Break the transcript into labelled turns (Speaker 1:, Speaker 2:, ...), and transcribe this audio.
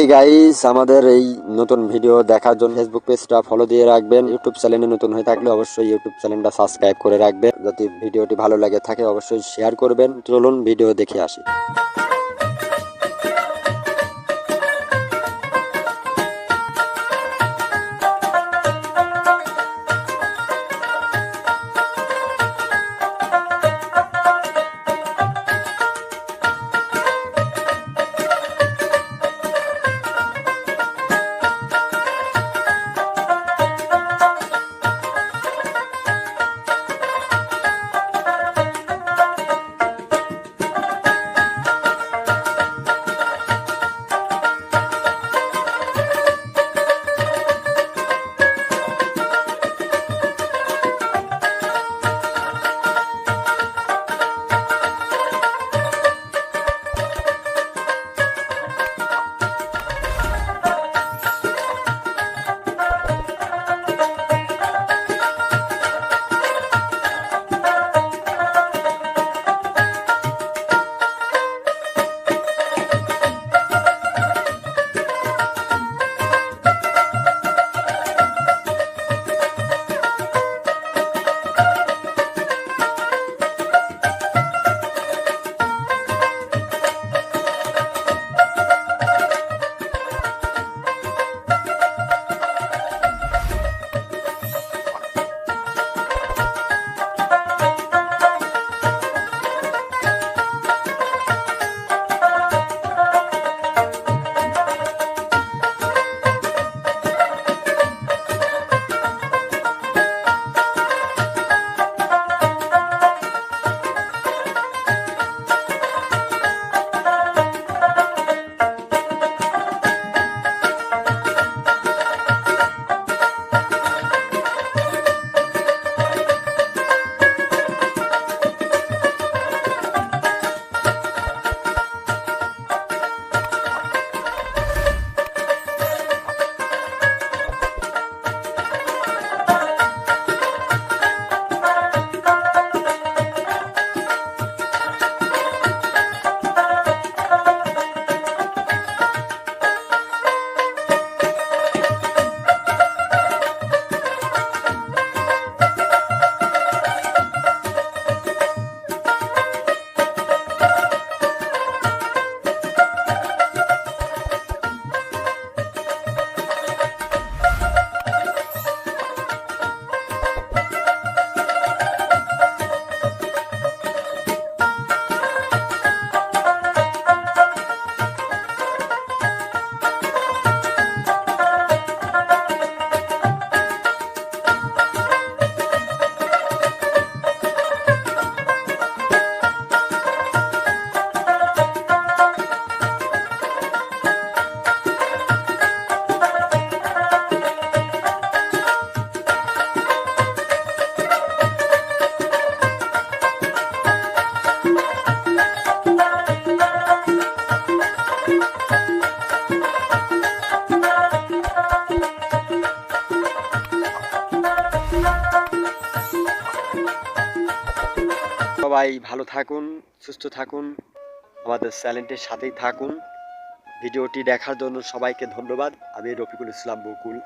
Speaker 1: এই গাইস আমাদের এই নতুন ভিডিও দেখার জন্য ফেসবুক পেজটা ফলো দিয়ে রাখবেন। ইউটিউব চ্যানেলে নতুন হয়ে থাকলে অবশ্যই ইউটিউব চ্যানেলটা সাবস্ক্রাইব করে রাখবেন। যদি ভিডিওটি ভালো লাগে থাকে, অবশ্যই শেয়ার করবেন। চলুন ভিডিও দেখে আসি। সবাই ভালো থাকুন, সুস্থ থাকুন, আমাদের চ্যানেলটির সাথেই থাকুন। ভিডিওটি দেখার জন্য সবাইকে ধন্যবাদ। আমি রফিকুল ইসলাম বকুল।